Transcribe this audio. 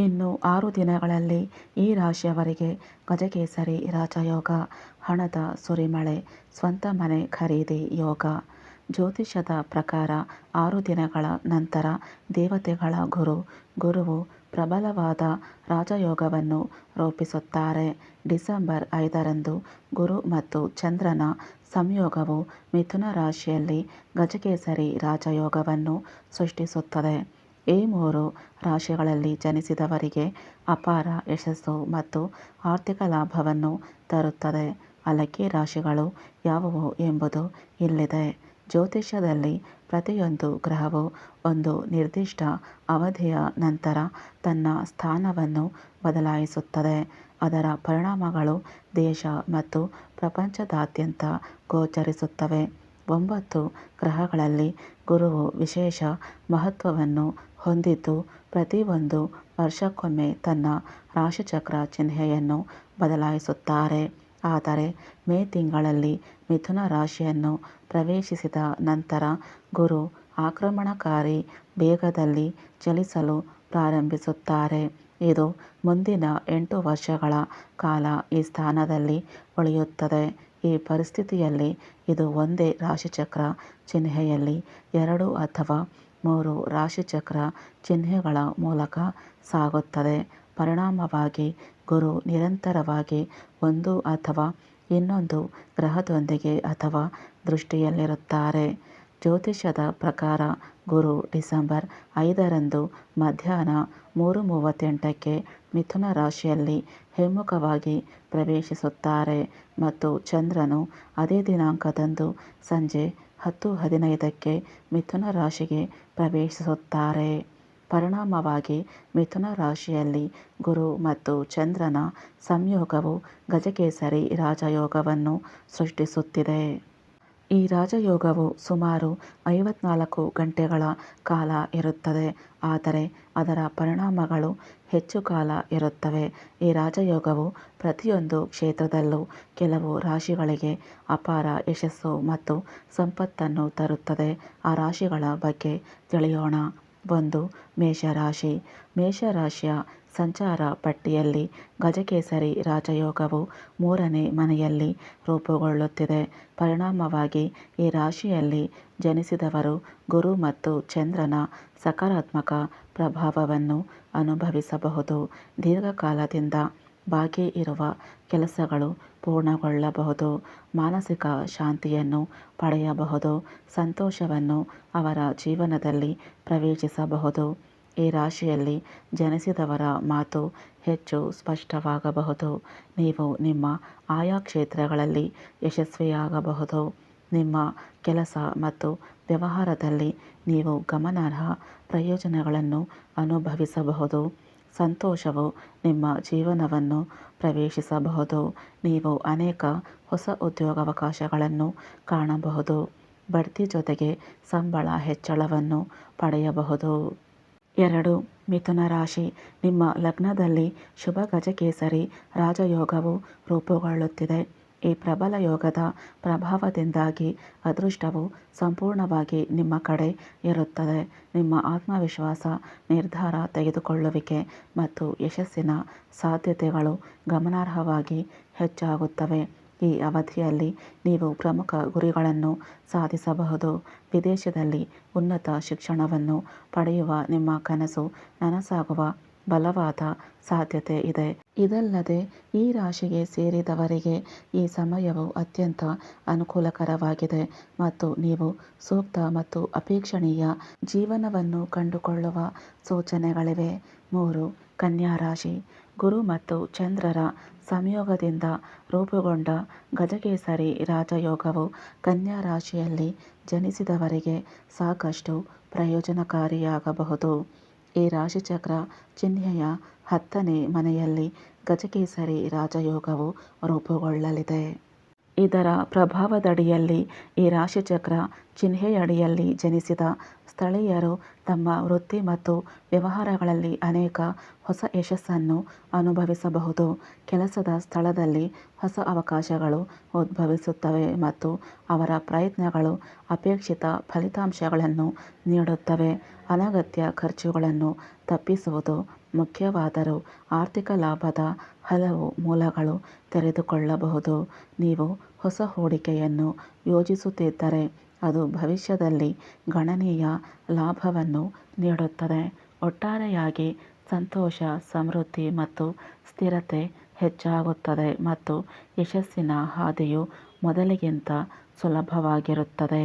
ಇನ್ನು ಆರು ದಿನಗಳಲ್ಲಿ ಈ ರಾಶಿಯವರಿಗೆ ಗಜಕೇಸರಿ ರಾಜಯೋಗ, ಹಣದ ಸುರಿಮಳೆ, ಸ್ವಂತ ಮನೆ ಖರೀದಿ ಯೋಗ. ಜ್ಯೋತಿಷ್ಯದ ಪ್ರಕಾರ ಆರು ದಿನಗಳ ನಂತರ ದೇವತೆಗಳ ಗುರು, ಗುರುವು ಪ್ರಬಲವಾದ ರಾಜಯೋಗವನ್ನು ರೂಪಿಸುತ್ತಾರೆ. ಡಿಸೆಂಬರ್ ಐದರಂದು ಗುರು ಮತ್ತು ಚಂದ್ರನ ಸಂಯೋಗವು ಮಿಥುನ ರಾಶಿಯಲ್ಲಿ ಗಜಕೇಸರಿ ರಾಜಯೋಗವನ್ನು ಸೃಷ್ಟಿಸುತ್ತದೆ. ಈ ಮೂರು ರಾಶಿಗಳಲ್ಲಿ ಜನಿಸಿದವರಿಗೆ ಅಪಾರ ಯಶಸ್ಸು ಮತ್ತು ಆರ್ಥಿಕ ಲಾಭವನ್ನು ತರುತ್ತದೆ. ಅಲಕ್ಕಿ ರಾಶಿಗಳು ಯಾವುವು ಎಂಬುದು ಇಲ್ಲಿದೆ. ಜ್ಯೋತಿಷ್ಯದಲ್ಲಿ ಪ್ರತಿಯೊಂದು ಗ್ರಹವು ಒಂದು ನಿರ್ದಿಷ್ಟ ಅವಧಿಯ ನಂತರ ತನ್ನ ಸ್ಥಾನವನ್ನು ಬದಲಾಯಿಸುತ್ತದೆ. ಅದರ ಪರಿಣಾಮಗಳು ದೇಶ ಮತ್ತು ಪ್ರಪಂಚದಾದ್ಯಂತ ಗೋಚರಿಸುತ್ತವೆ. ಒಂಬತ್ತು ಗ್ರಹಗಳಲ್ಲಿ ಗುರುವು ವಿಶೇಷ ಮಹತ್ವವನ್ನು ಹೊಂದಿದ್ದು ಪ್ರತಿಯೊಂದು ವರ್ಷಕ್ಕೊಮ್ಮೆ ತನ್ನ ರಾಶಿಚಕ್ರ ಚಿಹ್ನೆಯನ್ನು ಬದಲಾಯಿಸುತ್ತಾರೆ. ಆದರೆ ಮೇ ತಿಂಗಳಲ್ಲಿ ಮಿಥುನ ರಾಶಿಯನ್ನು ಪ್ರವೇಶಿಸಿದ ನಂತರ ಗುರು ಆಕ್ರಮಣಕಾರಿ ವೇಗದಲ್ಲಿ ಚಲಿಸಲು ಪ್ರಾರಂಭಿಸುತ್ತಾರೆ. ಇದು ಮುಂದಿನ ಎಂಟು ವರ್ಷಗಳ ಕಾಲ ಈ ಸ್ಥಾನದಲ್ಲಿ ಉಳಿಯುತ್ತದೆ. ಈ ಪರಿಸ್ಥಿತಿಯಲ್ಲಿ ಇದು ಒಂದೇ ರಾಶಿಚಕ್ರ ಚಿಹ್ನೆಯಲ್ಲಿ ಎರಡು ಅಥವಾ ಮೂರು ರಾಶಿಚಕ್ರ ಚಿಹ್ನೆಗಳ ಮೂಲಕ ಸಾಗುತ್ತದೆ. ಪರಿಣಾಮವಾಗಿ ಗುರು ನಿರಂತರವಾಗಿ ಒಂದು ಅಥವಾ ಇನ್ನೊಂದು ಗ್ರಹದೊಂದಿಗೆ ಅಥವಾ ದೃಷ್ಟಿಯಲ್ಲಿರುತ್ತಾರೆ. ಜ್ಯೋತಿಷ್ಯದ ಪ್ರಕಾರ ಗುರು ಡಿಸೆಂಬರ್ ಐದರಂದು ಮಧ್ಯಾಹ್ನ ಮೂರು ಮೂವತ್ತೆಂಟಕ್ಕೆ ಮಿಥುನ ರಾಶಿಯಲ್ಲಿ ಹಿಮ್ಮುಖವಾಗಿ ಪ್ರವೇಶಿಸುತ್ತಾರೆ ಮತ್ತು ಚಂದ್ರನು ಅದೇ ದಿನಾಂಕದಂದು ಸಂಜೆ ಹತ್ತು ಹದಿನೈದಕ್ಕೆ ಮಿಥುನ ರಾಶಿಗೆ ಪ್ರವೇಶಿಸುತ್ತಾರೆ. ಪರಿಣಾಮವಾಗಿ ಮಿಥುನ ರಾಶಿಯಲ್ಲಿ ಗುರು ಮತ್ತು ಚಂದ್ರನ ಸಂಯೋಗವು ಗಜಕೇಸರಿ ರಾಜಯೋಗವನ್ನು ಸೃಷ್ಟಿಸುತ್ತಿದೆ. ಈ ರಾಜಯೋಗವು ಸುಮಾರು ಐವತ್ನಾಲ್ಕು ಗಂಟೆಗಳ ಕಾಲ ಇರುತ್ತದೆ. ಆದರೆ ಅದರ ಪರಿಣಾಮಗಳು ಹೆಚ್ಚು ಕಾಲ ಇರುತ್ತವೆ. ಈ ರಾಜಯೋಗವು ಪ್ರತಿಯೊಂದು ಕ್ಷೇತ್ರದಲ್ಲೂ ಕೆಲವು ರಾಶಿಗಳಿಗೆ ಅಪಾರ ಯಶಸ್ಸು ಮತ್ತು ಸಂಪತ್ತನ್ನು ತರುತ್ತದೆ. ಆ ರಾಶಿಗಳ ಬಗ್ಗೆ ತಿಳಿಯೋಣ. ಒಂದು ಮೇಷರಾಶಿ. ಮೇಷರಾಶಿಯ ಸಂಚಾರ ಪಟ್ಟಿಯಲ್ಲಿ ಗಜಕೇಸರಿ ರಾಜಯೋಗವು ಮೂರನೇ ಮನೆಯಲ್ಲಿ ರೂಪುಗೊಳ್ಳುತ್ತಿದೆ. ಪರಿಣಾಮವಾಗಿ ಈ ರಾಶಿಯಲ್ಲಿ ಜನಿಸಿದವರು ಗುರು ಮತ್ತು ಚಂದ್ರನ ಸಕಾರಾತ್ಮಕ ಪ್ರಭಾವವನ್ನು ಅನುಭವಿಸಬಹುದು. ದೀರ್ಘಕಾಲದಿಂದ ಬಾಕಿ ಇರುವ ಕೆಲಸಗಳು ಪೂರ್ಣಗೊಳ್ಳಬಹುದು. ಮಾನಸಿಕ ಶಾಂತಿಯನ್ನು ಪಡೆಯಬಹುದು. ಸಂತೋಷವನ್ನು ಅವರ ಜೀವನದಲ್ಲಿ ಪ್ರವೇಶಿಸಬಹುದು. ಈ ರಾಶಿಯಲ್ಲಿ ಜನಿಸಿದವರ ಮಾತು ಹೆಚ್ಚು ಸ್ಪಷ್ಟವಾಗಬಹುದು. ನೀವು ನಿಮ್ಮ ಆಯಾ ಕ್ಷೇತ್ರಗಳಲ್ಲಿ ಯಶಸ್ವಿಯಾಗಬಹುದು. ನಿಮ್ಮ ಕೆಲಸ ಮತ್ತು ವ್ಯವಹಾರದಲ್ಲಿ ನೀವು ಗಮನಾರ್ಹ ಪ್ರಯೋಜನಗಳನ್ನು ಅನುಭವಿಸಬಹುದು. ಸಂತೋಷವು ನಿಮ್ಮ ಜೀವನವನ್ನು ಪ್ರವೇಶಿಸಬಹುದು. ನೀವು ಅನೇಕ ಹೊಸ ಉದ್ಯೋಗಾವಕಾಶಗಳನ್ನು ಕಾಣಬಹುದು. ಬಡ್ತಿ ಜೊತೆಗೆ ಸಂಬಳ ಹೆಚ್ಚಳವನ್ನು ಪಡೆಯಬಹುದು. ಎರಡು ಮಿಥುನ ರಾಶಿ. ನಿಮ್ಮ ಲಗ್ನದಲ್ಲಿ ಶುಭ ಗಜಕೇಸರಿ, ರಾಜಯೋಗವು ರೂಪುಗೊಳ್ಳುತ್ತಿದೆ. ಈ ಪ್ರಬಲ ಯೋಗದ ಪ್ರಭಾವದಿಂದಾಗಿ ಅದೃಷ್ಟವು ಸಂಪೂರ್ಣವಾಗಿ ನಿಮ್ಮ ಕಡೆ ಇರುತ್ತದೆ. ನಿಮ್ಮ ಆತ್ಮವಿಶ್ವಾಸ, ನಿರ್ಧಾರ ತೆಗೆದುಕೊಳ್ಳುವಿಕೆ ಮತ್ತು ಯಶಸ್ಸಿನ ಸಾಧ್ಯತೆಗಳು ಗಮನಾರ್ಹವಾಗಿ ಹೆಚ್ಚಾಗುತ್ತವೆ. ಈ ಅವಧಿಯಲ್ಲಿ ನೀವು ಪ್ರಮುಖ ಗುರಿಗಳನ್ನು ಸಾಧಿಸಬಹುದು. ವಿದೇಶದಲ್ಲಿ ಉನ್ನತ ಶಿಕ್ಷಣವನ್ನು ಪಡೆಯುವ ನಿಮ್ಮ ಕನಸು ನನಸಾಗುವ ಬಲವಾದ ಸಾಧ್ಯತೆ ಇದೆ. ಇದಲ್ಲದೆ, ಈ ರಾಶಿಗೆ ಸೇರಿದವರಿಗೆ ಈ ಸಮಯವು ಅತ್ಯಂತ ಅನುಕೂಲಕರವಾಗಿದೆ ಮತ್ತು ನೀವು ಸೂಕ್ತ ಮತ್ತು ಅಪೇಕ್ಷಣೀಯ ಜೀವನವನ್ನು ಕಂಡುಕೊಳ್ಳುವ ಸೂಚನೆಗಳಿವೆ. ಮೂರು, ಕನ್ಯಾ ರಾಶಿ. ಗುರು ಮತ್ತು ಚಂದ್ರರ ಸಂಯೋಗದಿಂದ ರೂಪುಗೊಂಡ ಗಜಕೇಸರಿ ರಾಜಯೋಗವು ಕನ್ಯಾ ರಾಶಿಯಲ್ಲಿ ಜನಿಸಿದವರಿಗೆ ಸಾಕಷ್ಟು ಪ್ರಯೋಜನಕಾರಿಯಾಗಬಹುದು. ಈ ರಾಶಿಚಕ್ರ ಚಿಹ್ನೆಯ ಹತ್ತನೇ ಮನೆಯಲ್ಲಿ ಗಜಕೇಸರಿ ರಾಜಯೋಗವು ರೂಪುಗೊಳ್ಳಲಿದೆ. ಇದರ ಪ್ರಭಾವದಡಿಯಲ್ಲಿ ಈ ರಾಶಿಚಕ್ರ ಚಿಹ್ನೆಯಡಿಯಲ್ಲಿ ಜನಿಸಿದ ಸ್ಥಳೀಯರು ತಮ್ಮ ವೃತ್ತಿ ಮತ್ತು ವ್ಯವಹಾರಗಳಲ್ಲಿ ಅನೇಕ ಹೊಸ ಯಶಸ್ಸನ್ನು ಅನುಭವಿಸಬಹುದು. ಕೆಲಸದ ಸ್ಥಳದಲ್ಲಿ ಹೊಸ ಅವಕಾಶಗಳು ಉದ್ಭವಿಸುತ್ತವೆ ಮತ್ತು ಅವರ ಪ್ರಯತ್ನಗಳು ಅಪೇಕ್ಷಿತ ಫಲಿತಾಂಶಗಳನ್ನು ನೀಡುತ್ತವೆ. ಅನಗತ್ಯ ಖರ್ಚುಗಳನ್ನು ತಪ್ಪಿಸುವುದು ಮುಖ್ಯವಾದರೂ ಆರ್ಥಿಕ ಲಾಭದ ಹಲವು ಮೂಲಗಳು ತೆರೆದುಕೊಳ್ಳಬಹುದು. ನೀವು ಹೊಸ ಹೂಡಿಕೆಯನ್ನು ಯೋಜಿಸುತ್ತಿದ್ದರೆ ಅದು ಭವಿಷ್ಯದಲ್ಲಿ ಗಣನೀಯ ಲಾಭವನ್ನು ನೀಡುತ್ತದೆ. ಒಟ್ಟಾರೆಯಾಗಿ ಸಂತೋಷ, ಸಮೃದ್ಧಿ ಮತ್ತು ಸ್ಥಿರತೆ ಹೆಚ್ಚಾಗುತ್ತದೆ ಮತ್ತು ಯಶಸ್ಸಿನ ಹಾದಿಯು ಮೊದಲಿಗಿಂತ ಸುಲಭವಾಗಿರುತ್ತದೆ.